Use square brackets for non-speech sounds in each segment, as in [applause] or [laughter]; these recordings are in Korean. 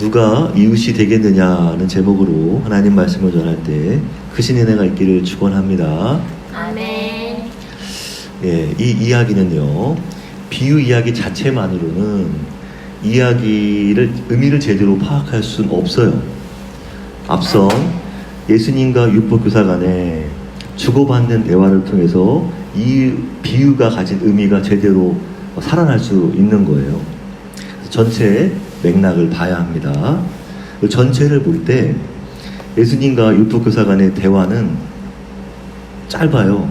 누가 이웃이 되겠느냐는 제목으로 하나님 말씀을 전할 때 크신 은혜가 있기를 축원합니다. 아멘. 예, 이 이야기는요 비유 이야기 자체만으로는 이야기를 의미를 제대로 파악할 수는 없어요. 앞선 예수님과 율법 교사 간에 주고받는 대화를 통해서 이 비유가 가진 의미가 제대로 살아날 수 있는 거예요. 전체 맥락을 봐야 합니다. 그 전체를 볼 때 예수님과 율법교사 간의 대화는 짧아요.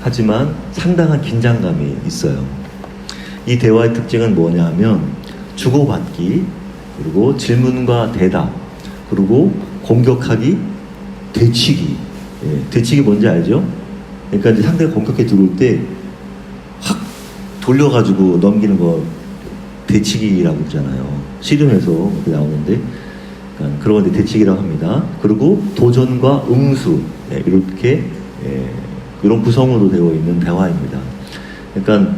하지만 상당한 긴장감이 있어요. 이 대화의 특징은 뭐냐 하면 주고받기, 그리고 질문과 대답, 그리고 공격하기, 되치기. 예, 되치기 뭔지 알죠? 그러니까 이제 상대가 공격해 들어올 때 확 돌려가지고 넘기는 거 대치기라고 그러잖아요. 씨름에서 나오는데 그러니까 그런 건데 대치기라고 합니다. 그리고 도전과 응수 예, 이렇게 예, 이런 구성으로 되어 있는 대화입니다. 그러니까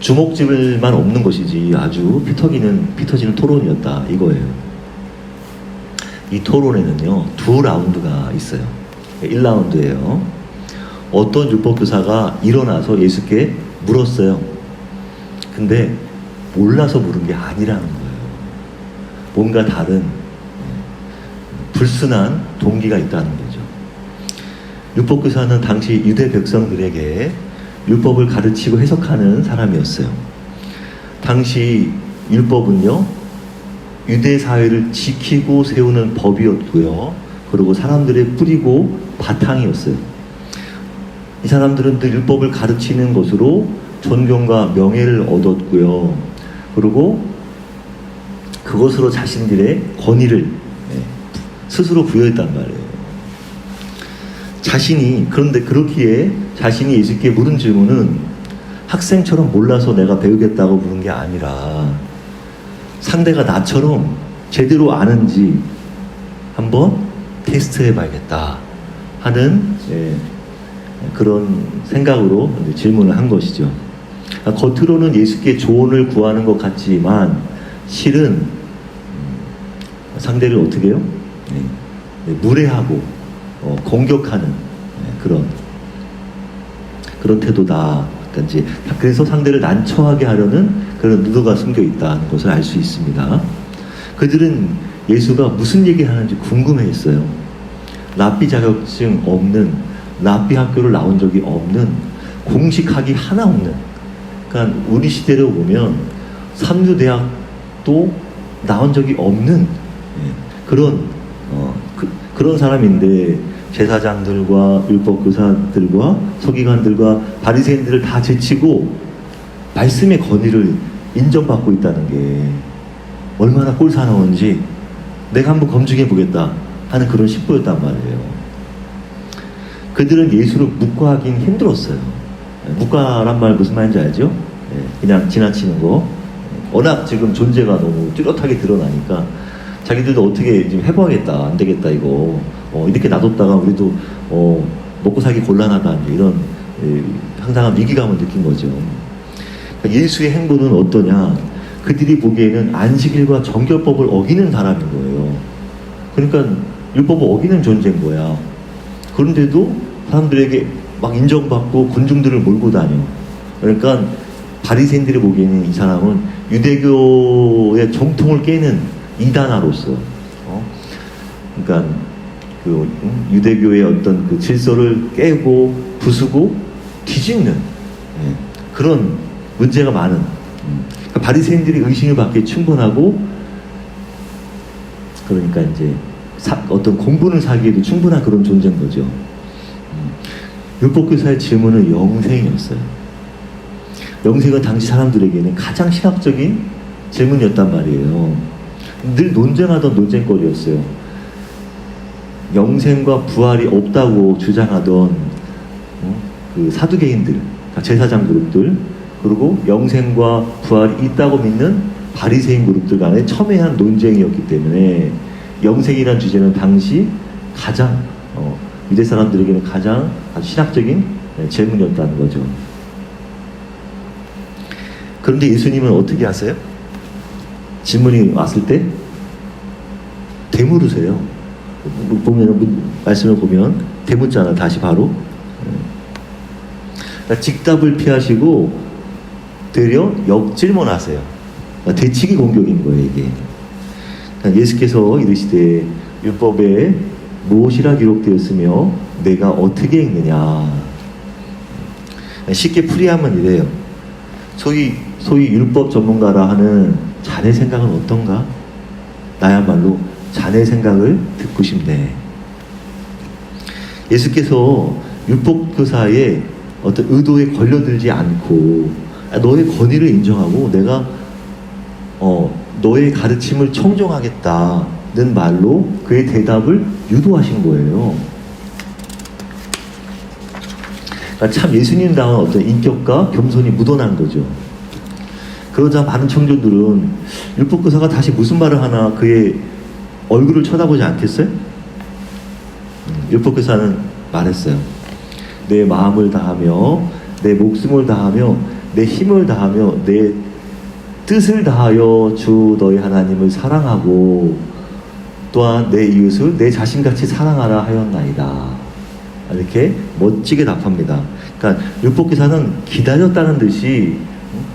주먹집을만 없는 것이지 아주 피터기는 피터지는 토론이었다 이거예요. 이 토론에는요 두 라운드가 있어요. 1라운드예요. 어떤 율법교사가 일어나서 예수께 물었어요. 근데 몰라서 물은 게 아니라는 거예요. 뭔가 다른 불순한 동기가 있다는 거죠. 율법 교사는 당시 유대 백성들에게 율법을 가르치고 해석하는 사람이었어요. 당시 율법은요, 유대 사회를 지키고 세우는 법이었고요. 그리고 사람들의 뿌리고 바탕이었어요. 이 사람들은 늘 율법을 가르치는 것으로 존경과 명예를 얻었고요. 그리고 그것으로 자신들의 권위를 네, 스스로 부여했단 말이에요. 자신이 그런데 그렇기에 자신이 예수께 물은 질문은 학생처럼 몰라서 내가 배우겠다고 물은 게 아니라 상대가 나처럼 제대로 아는지 한번 테스트해 봐야겠다 하는 예, 그런 생각으로 질문을 한 것이죠. 아, 겉으로는 예수께 조언을 구하는 것 같지만 실은 음, 상대를 어떻게 해요? 네, 네, 무례하고 어, 공격하는 네, 그런 그런 태도다. 그러니까 이제 그래서 상대를 난처하게 하려는 그런 의도가 숨겨 있다는 것을 알 수 있습니다. 그들은 예수가 무슨 얘기를 하는지 궁금해했어요. 랍비 자격증 없는 랍비 학교를 나온 적이 없는 공식 학위 하나 없는 그러니까 우리 시대로 보면 삼류 대학도 나온 적이 없는 예, 그런 어, 그, 그런 사람인데 제사장들과 율법교사들과 서기관들과 바리새인들을 다 제치고 말씀의 권위를 인정받고 있다는 게 얼마나 꼴사나운지 내가 한번 검증해 보겠다 하는 그런 식구였단 말이에요. 그들은 예수를 묵과하긴 힘들었어요. 묵과란 말 무슨 말인지 알죠? 예, 그냥 지나치는 거. 워낙 지금 존재가 너무 뚜렷하게 드러나니까 자기들도 어떻게 지금 해봐야겠다, 안 되겠다 이거. 어, 이렇게 놔뒀다가 우리도 어, 먹고 살기 곤란하다 이런 예, 상당한 위기감을 느낀 거죠. 그러니까 예수의 행보는 어떠냐? 그들이 보기에는 안식일과 정결법을 어기는 사람인 거예요. 그러니까 율법을 어기는 존재인 거야. 그런데도 사람들에게 막 인정받고 군중들을 몰고 다녀. 그러니까 바리새인들이 보기에는 이 사람은 유대교의 정통을 깨는 이단아로서, 어? 그러니까 그 음, 유대교의 어떤 그 질서를 깨고 부수고 뒤집는 예, 그런 문제가 많은 음, 그러니까 바리새인들이 의심을 받기에 충분하고 그러니까 이제 사- 어떤 공부는 사기에도 충분한 그런 존재인 거죠. 음, 율법교사의 질문은 영생이었어요. 영생은 당시 사람들에게는 가장 시각적인 질문이었단 말이에요. 늘 논쟁하던 논쟁거리였어요. 영생과 부활이 없다고 주장하던 어, 그 사두개인들, 그러니까 제사장 그룹들, 그리고 영생과 부활이 있다고 믿는 바리새인 그룹들 간의 첨예한 논쟁이었기 때문에 영생이라는 주제는 당시 가장 어, 유대 사람들에게는 가장 아주 신학적인 네, 질문이었다는 거죠. 그런데 예수님은 어떻게 하세요? 질문이 왔을 때 되물으세요. 보면 말씀을 보면 되묻잖아 다시 바로. 그러니까 직답을 피하시고 되려 역질문하세요. 그러니까 대치기 공격인 거예요 이게. 그러니까 예수께서 이르시되 율법에 무엇이라 기록되었으며 내가 어떻게 읽느냐. 쉽게 풀이하면 이래요. 소위 소위 율법 전문가라 하는 자네 생각은 어떤가? 나야말로 자네 생각을 듣고 싶네. 예수께서 율법 교사의 어떤 의도에 걸려들지 않고 아, 너의 권위를 인정하고 내가 어 너의 가르침을 청정하겠다 는 말로 그의 대답을 유도하신 거예요. 그러니까 참 예수님다운 어떤 인격과 겸손이 묻어난 거죠. 그러자 많은 청중들은 율법교사가 다시 무슨 말을 하나 그의 얼굴을 쳐다보지 않겠어요? 음, 율법교사는 말했어요. 내 마음을 다하며 내 목숨을 다하며 내 힘을 다하며 내 뜻을 다하여 주 너희 하나님을 사랑하고 또한 내 이웃을 내 자신같이 사랑하라 하였나이다. 이렇게 멋지게 답합니다. 그러니까 율법기사는 기다렸다는 듯이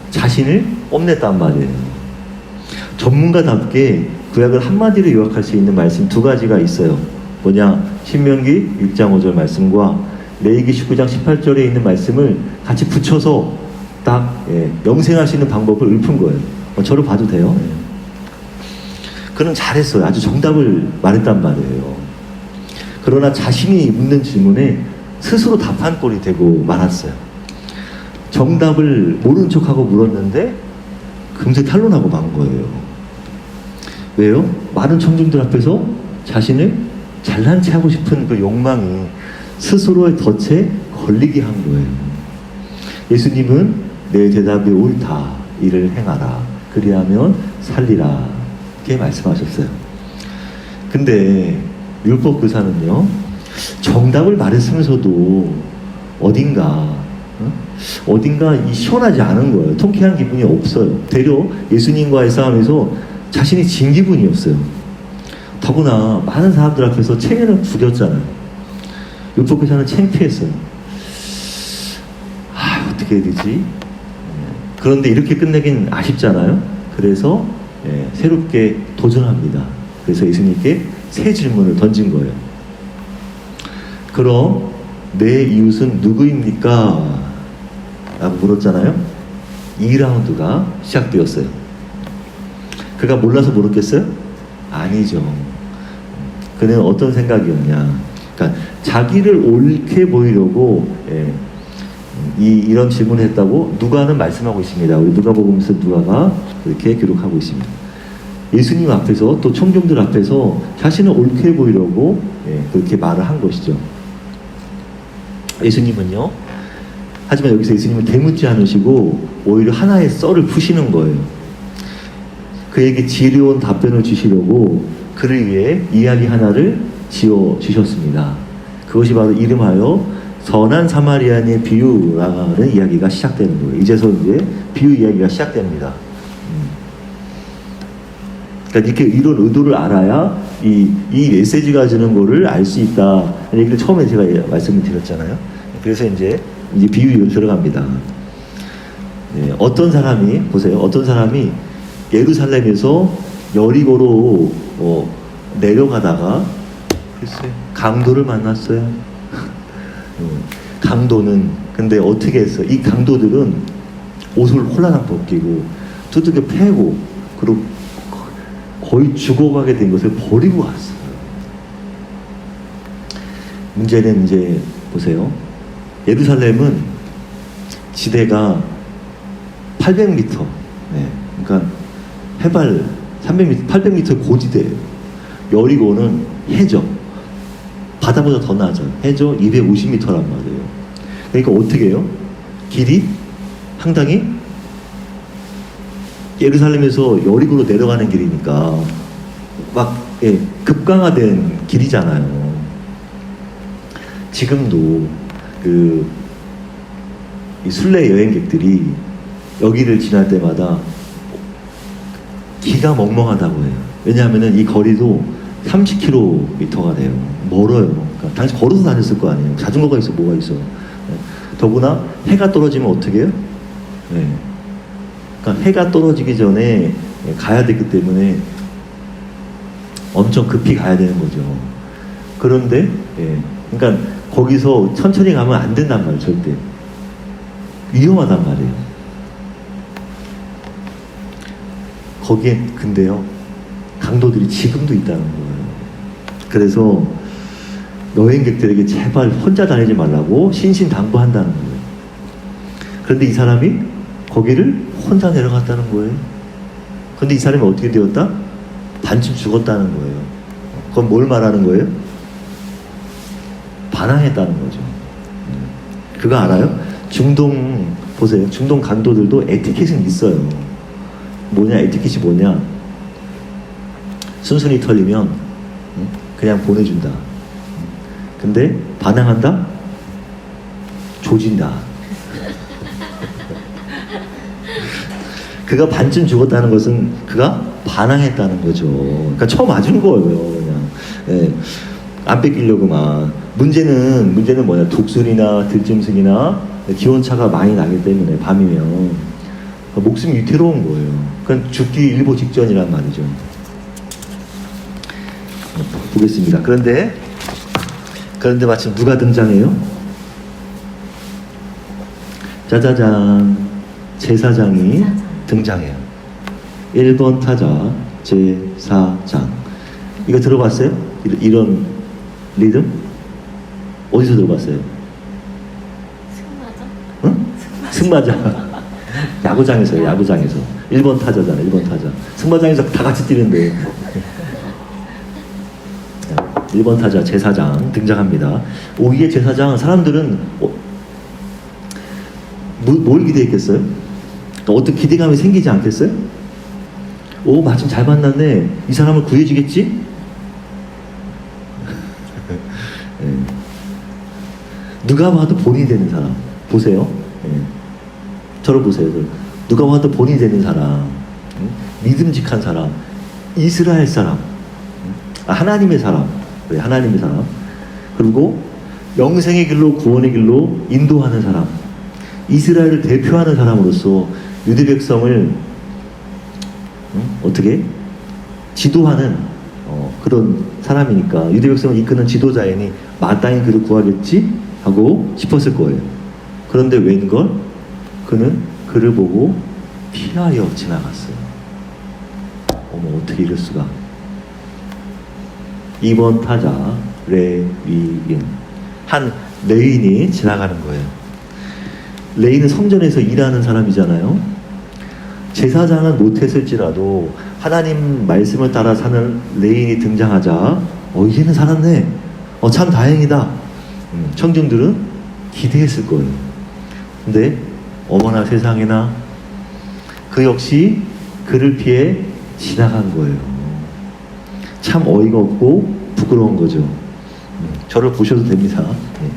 자신을 뽐냈단 말이에요. 전문가답게 구약을 한마디로 요약할 수 있는 말씀 두 가지가 있어요. 뭐냐? 신명기 6장 5절 말씀과 레이기 19장 18절에 있는 말씀을 같이 붙여서 딱 예, 영생할 수 있는 방법을 읊은 거예요. 어, 저를 봐도 돼요? 예. 그는 잘했어요. 아주 정답을 말했단 말이에요. 그러나 자신이 묻는 질문에 스스로 답한 꼴이 되고 말았어요. 정답을 모른 척하고 물었는데 금세 탄론하고 만 거예요. 왜요? 많은 청중들 앞에서 자신을 잘난 체 하고 싶은 그 욕망이 스스로의 덫에 걸리게 한 거예요. 예수님은 내 대답이 옳다. 이를 행하라. 그리하면 살리라. 이렇게 말씀하셨어요. 근데 율법 교사는요, 정답을 말했으면서도 어딘가, 어? 어딘가 이 시원하지 않은 거예요. 통쾌한 기분이 없어요. 되려 예수님과의 싸움에서 자신이 진 기분이었어요. 더구나 많은 사람들 앞에서 체면을 부렸잖아요. 율법 교사는 창피했어요. 아, 어떻게 해야 되지? 그런데 이렇게 끝내긴 아쉽잖아요. 그래서 예, 새롭게 도전합니다. 그래서 예수님께 새 질문을 던진 거예요. 그럼 내 이웃은 누구입니까? 라고 물었잖아요. 2라운드가 시작되었어요. 그가 몰라서 물었겠어요? 아니죠. 그는 어떤 생각이었냐. 그러니까 자기를 옳게 보이려고 예, 이, 이런 질문을 했다고 누가는 말씀하고 있습니다. 우리 누가복음에서 누가가 이렇게 기록하고 있습니다. 예수님 앞에서 또 청중들 앞에서 자신을 옳게 보이려고 예, 그렇게 말을 한 것이죠. 예수님은요. 하지만 여기서 예수님은 대묻지 않으시고 오히려 하나의 썰을 푸시는 거예요. 그에게 지혜로운 답변을 주시려고 그를 위해 이야기 하나를 지어 주셨습니다. 그것이 바로 이름하여 선한 사마리아인의 비유라는 이야기가 시작되는 거예요. 이제서 이제 비유 이야기가 시작됩니다. 그러니까 이렇게 이런 의도를 알아야 이, 이 메시지가 주는 거를 알 수 있다. 얘기를 처음에 제가 말씀을 드렸잖아요. 그래서 이제 이제 비유로 들어갑니다. 네, 어떤 사람이 보세요. 어떤 사람이 예루살렘에서 여리고로 어, 내려가다가 글쎄 강도를 만났어요. 음, 강도는 근데 어떻게 했어? 이 강도들은 옷을 홀라당 벗기고 두들겨 패고 그리고 거의 죽어가게 된 것을 버리고 갔어요. 문제는 이제 보세요. 예루살렘은 지대가 800m, 네, 그러니까 해발 300m, 800m 고지대예요. 여리고는 해저, 바다보다 더 낮아요. 해저 250m란 말이에요. 그러니까 어떻게 해요? 길이 상당히 예루살렘에서 여리고로 내려가는 길이니까 막 예, 급강화된 길이잖아요. 지금도 그 순례 여행객들이 여기를 지날 때마다 기가 멍멍하다고 해요. 왜냐하면 이 거리도 30km가 돼요. 멀어요. 그러니까 당시 걸어서 다녔을 거 아니에요. 자전거가 있어, 뭐가 있어. 네. 더구나 해가 떨어지면 어떻게 해요? 네. 그러니까 해가 떨어지기 전에 가야 되기 때문에 엄청 급히 가야 되는 거죠. 그런데, 예. 그러니까 거기서 천천히 가면 안 된단 말이에요, 절대. 위험하단 말이에요. 거기에 근데요, 강도들이 지금도 있다는 거예요. 그래서 여행객들에게 제발 혼자 다니지 말라고 신신당부한다는 거예요. 그런데 이 사람이 거기를 혼자 내려갔다는 거예요. 근데 이 사람이 어떻게 되었다? 반쯤 죽었다는 거예요. 그건 뭘 말하는 거예요? 반항했다는 거죠. 그거 알아요? 중동 보세요. 중동 강도들도 에티켓은 있어요. 뭐냐 에티켓이 뭐냐? 순순히 털리면 응? 그냥 보내준다. 근데 반항한다? 조진다. 그가 반쯤 죽었다는 것은 그가 반항했다는 거죠. 그러니까 처음 맞은 거예요, 그냥. 예. 안 뺏기려고만. 문제는, 문제는 뭐냐. 독순이나 들짐승이나 기온차가 많이 나기 때문에 밤이면 목숨이 위태로운 거예요. 그건 죽기 일보 직전이란 말이죠. 보겠습니다. 그런데, 그런데 마침 누가 등장해요? 짜자잔. 제사장이 등장해요. 1번 타자 제4장. 이거 들어봤어요? 이- 이런 리듬? 어디서 들어봤어요? 승마죠? 응? 승마장. [laughs] 야구장에서요, 야구장에서. 1번 타자잖아, 1번 타자. 승마장에서 다 같이 뛰는데. 1번 타자 제사장 등장합니다. 오이의 제사장, 사람들은 어, 뭐- 뭘 기대했겠어요? 어떤 기대감이 생기지 않겠어요? 오, 마침 잘 만났네. 이 사람을 구해주겠지? [laughs] 예. 누가 봐도 본인이 되는 사람. 보세요. 예. 저를 보세요. 누가 봐도 본인이 되는 사람. 응? 믿음직한 사람. 이스라엘 사람. 응? 아, 하나님의 사람. 그래, 하나님의 사람. 그리고 영생의 길로 구원의 길로 인도하는 사람. 이스라엘을 대표하는 사람으로서 유대 백성을 응? 어떻게 지도하는 어, 그런 사람이니까 유대 백성을 이끄는 지도자이니 마땅히 그를 구하겠지 하고 싶었을 거예요. 그런데 웬걸 그는 그를 보고 피하여 지나갔어요. 어머 어떻게 이럴 수가? 2번 타자 레위인 한 레인이 지나가는 거예요. 레인은 성전에서 일하는 사람이잖아요. 제사장은 못했을지라도 하나님 말씀을 따라 사는 레인이 등장하자 어 이제는 살았네. 어 참 다행이다. 음, 청중들은 기대했을 거예요. 근데 어머나 세상에나 그 역시 그를 피해 지나간 거예요. 참 어이가 없고 부끄러운 거죠. 음, 저를 보셔도 됩니다. 네.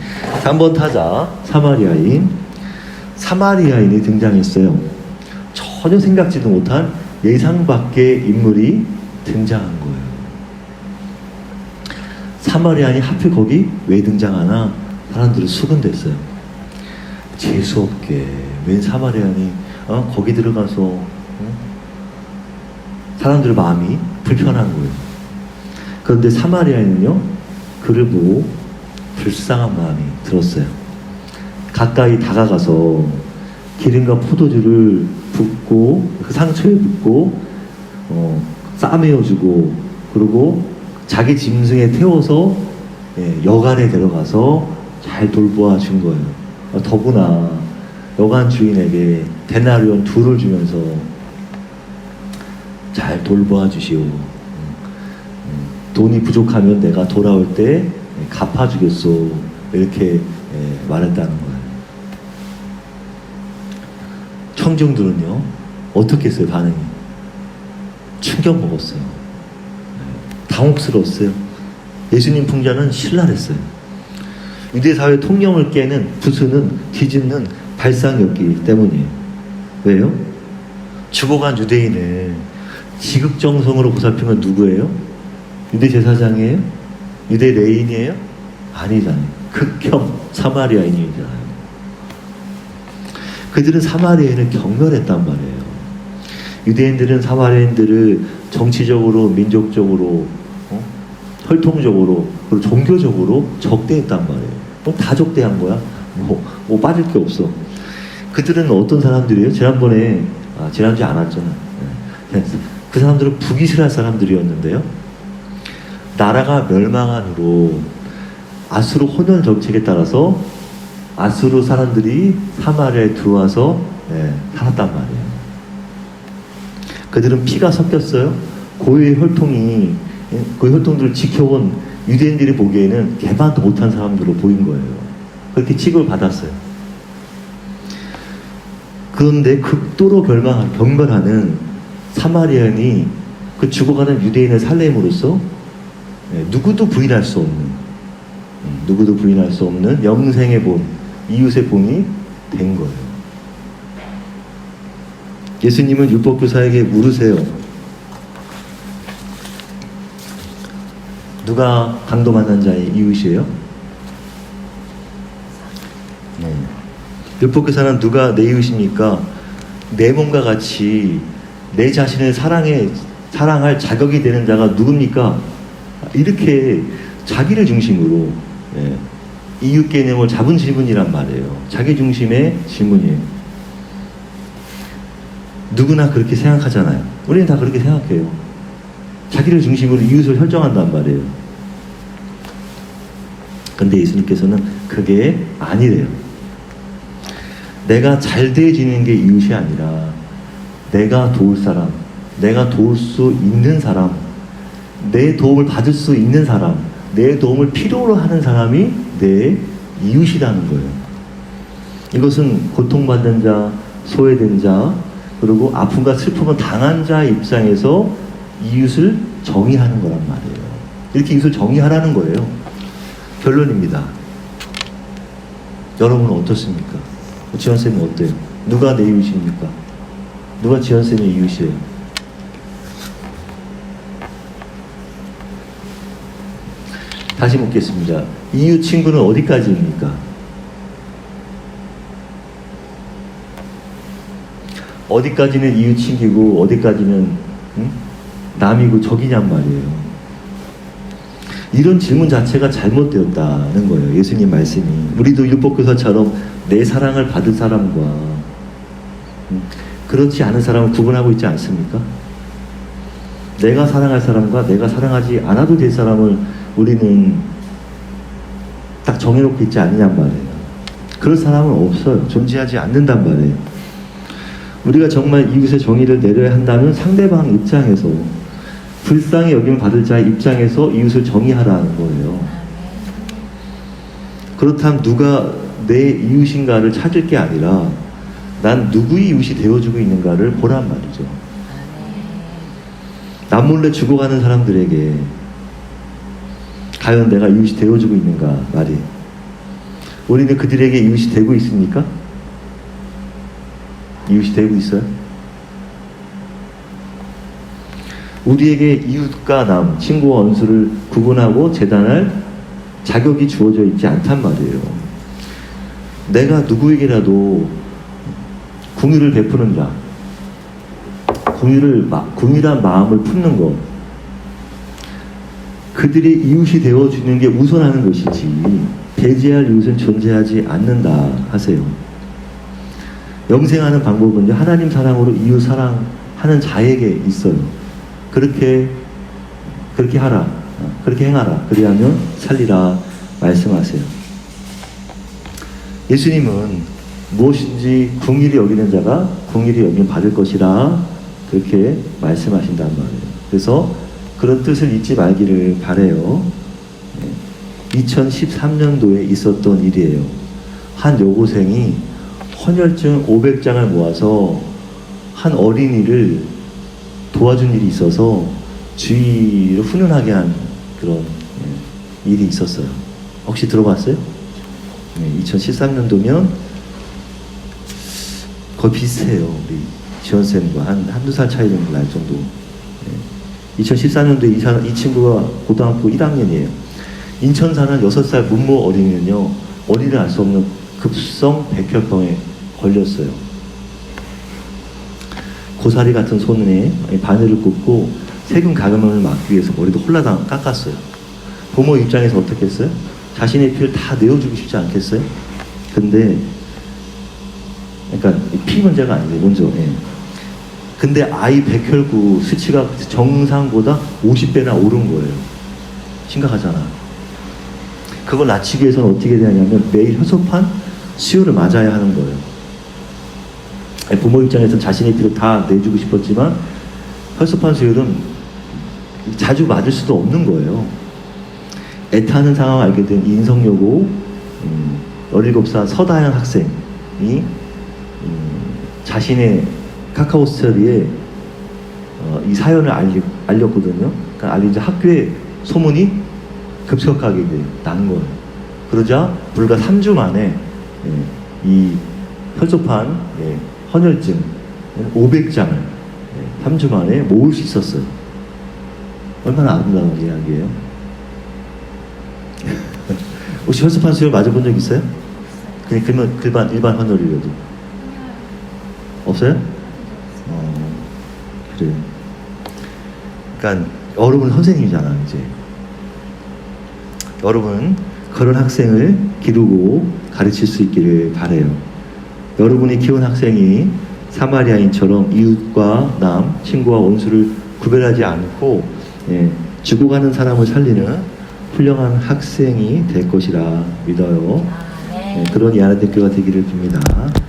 3번 타자 사마리아인 사마리아인이 등장했어요. 전혀 생각지도 못한 예상 밖의 인물이 등장한 거예요. 사마리아인이 하필 거기 왜 등장하나 사람들이 수근댔어요. 재수 없게 웬 사마리아인이 어? 거기 들어가서 어? 사람들의 마음이 불편한 거예요. 그런데 사마리아인은요 그를 보고 불쌍한 마음이 들었어요. 가까이 다가가서 기름과 포도주를 붓고 그 상처에 붓고 어, 싸매어주고 그리고 자기 짐승에 태워서 예, 여관에 데려가서 잘 돌보아 준 거예요. 어, 더구나 여관 주인에게 데나리온 둘을 주면서 잘 돌보아 주시오. 돈이 부족하면 내가 돌아올 때 예, 갚아주겠소. 이렇게 예, 말했다는 거예요. 청중들은요 어떻게 했어요 반응이? 충격 먹었어요. 네, 당혹스러웠어요. 예수님 풍자는 신랄했어요. 유대 사회 통념을 깨는 부수는 뒤집는 발상이었기 때문이에요. 왜요? 죽어간 유대인을 지극정성으로 보살핀 건 누구예요? 유대 제사장이에요? 유대 레인이에요? 아니잖아요. 극혐 사마리아인이잖아요. 그들은 사마리아인을 경멸했단 말이에요. 유대인들은 사마리아인들을 정치적으로, 민족적으로, 어? 혈통적으로, 그리고 종교적으로 적대했단 말이에요. 뭐다 적대한 거야? 뭐, 뭐 빠질 게 없어. 그들은 어떤 사람들이에요? 지난번에, 아, 지난주에 안 왔잖아. 네. 그 사람들은 북이스라엘 사람들이었는데요. 나라가 멸망한 후로 아수르 혼혈 정책에 따라서 아수르 사람들이 사마리아에 들어와서 네, 살았단 말이에요. 그들은 피가 섞였어요. 고유의 혈통이 예, 그 혈통들을 지켜온 유대인들이 보기에는 개반도 못한 사람들로 보인 거예요. 그렇게 취급을 받았어요. 그런데 극도로 별망, 경멸하는 사마리아인이 그 죽어가는 유대인을 살림으로써 예, 누구도 부인할 수 없는 음, 누구도 부인할 수 없는 영생의 본 이웃의 본이 된 거예요. 예수님은 율법교사에게 물으세요. 누가 강도 만난 자의 이웃이에요? 네. 율법교사는 누가 내 이웃입니까? 내 몸과 같이 내 자신을 사랑해 사랑할 자격이 되는 자가 누굽니까? 이렇게 자기를 중심으로 예, 이웃 개념을 잡은 질문이란 말이에요. 자기 중심의 질문이에요. 누구나 그렇게 생각하잖아요. 우리는 다 그렇게 생각해요. 자기를 중심으로 이웃을 혈정한단 말이에요. 근데 예수님께서는 그게 아니래요. 내가 잘 되어지는 게 이웃이 아니라 내가 도울 사람, 내가 도울 수 있는 사람, 내 도움을 받을 수 있는 사람, 내 도움을 필요로 하는 사람이 내 이웃이라는 거예요. 이것은 고통받는 자, 소외된 자, 그리고 아픔과 슬픔을 당한 자의 입장에서 이웃을 정의하는 거란 말이에요. 이렇게 이웃을 정의하라는 거예요. 결론입니다. 여러분은 어떻습니까? 지원쌤은 어때요? 누가 내 이웃입니까? 누가 지원쌤의 이웃이에요? 다시 묻겠습니다. 이웃 친구는 어디까지입니까? 어디까지는 이웃 친구고 어디까지는 응? 남이고 적이냔 말이에요. 이런 질문 자체가 잘못되었다는 거예요. 예수님 말씀이. 우리도 율법교사처럼 내 사랑을 받을 사람과 응? 그렇지 않은 사람을 구분하고 있지 않습니까? 내가 사랑할 사람과 내가 사랑하지 않아도 될 사람을 우리는 딱 정해놓고 있지 않느냔 말이에요. 그럴 사람은 없어요. 존재하지 않는단 말이에요. 우리가 정말 이웃의 정의를 내려야 한다면 상대방 입장에서 불쌍히 여김 받을 자의 입장에서 이웃을 정의하라는 거예요. 그렇다면 누가 내 이웃인가를 찾을 게 아니라 난 누구의 이웃이 되어주고 있는가를 보란 말이죠. 남 몰래 죽어가는 사람들에게 과연 내가 이웃이 되어주고 있는가 말이 우리는 그들에게 이웃이 되고 있습니까? 이웃이 되고 있어요? 우리에게 이웃과 남, 친구와 원수를 구분하고 재단할 자격이 주어져 있지 않단 말이에요. 내가 누구에게라도 궁유를 베푸는 자, 궁유를 궁유란 마음을 품는 것, 그들의 이웃이 되어주는 게 우선하는 것이지 배제할 이웃은 존재하지 않는다 하세요. 영생하는 방법은 하나님 사랑으로 이웃 사랑하는 자에게 있어요. 그렇게 그렇게 하라, 그렇게 행하라. 그리하면 살리라 말씀하세요. 예수님은 무엇인지 궁일이 여기는 자가 궁일이 여김 받을 것이라 그렇게 말씀하신단 말이에요. 그래서 그런 뜻을 잊지 말기를 바래요. 2013년도에 있었던 일이에요. 한 여고생이 헌혈증 500장을 모아서 한 어린이를 도와준 일이 있어서 주위를 훈훈하게 한 그런 예, 일이 있었어요. 혹시 들어봤어요? 2013년도면 거의 비슷해요. 우리 지원쌤과 한, 한두 살 차이 정도 날 정도. 예. 2014년도에 이, 사- 이 친구가 고등학교 1학년이에요. 인천 사는 6살 문모 어린이는요, 어린이를 알 수 없는 급성 백혈병에 걸렸어요. 고사리 같은 손에 바늘을 꽂고 세균 감염을 막기 위해서 머리도 홀라당 깎았어요. 부모 입장에서 어떻게 했어요? 자신의 피를 다 내어주고 싶지 않겠어요? 근데 그러니까 피 문제가 아니에요. 먼저. 예. 근데 아이 백혈구 수치가 정상보다 50배나 오른 거예요. 심각하잖아. 그걸 낮추기 위해서는 어떻게 하냐면 매일 혈소판 수요를 맞아야 하는 거예요. 부모 입장에서 자신의 피를 다 내주고 싶었지만 혈소판 수율은 자주 맞을 수도 없는 거예요. 애타는 상황을 알게 된 인성여고 음, 17살 서다현 학생이 음, 자신의 카카오 스토리에 어, 이 사연을 알리, 알렸거든요. 그러니까 알리자 학교에 소문이 급격하게 이제 난 거예요. 그러자 불과 3주 만에 예, 이 혈소판 예, 헌혈증 500장을 예, 3주 만에 모을 수 있었어요. 얼마나 아름다운 이야기예요. [laughs] 혹시 혈소판 수혈 맞아본 적 있어요? 그냥 일반 일반 헌혈이라도 없어요? 어, 그래요. 그러니까 여러분 선생님이잖아 이제. 여러분 그런 학생을 기르고 가르칠 수 있기를 바래요. 여러분이 키운 학생이 사마리아인처럼 이웃과 남, 친구와 원수를 구별하지 않고 예, 죽어가는 사람을 살리는 훌륭한 학생이 될 것이라 믿어요. 아, 네. 예, 그런 이하나 대교가 되기를 빕니다.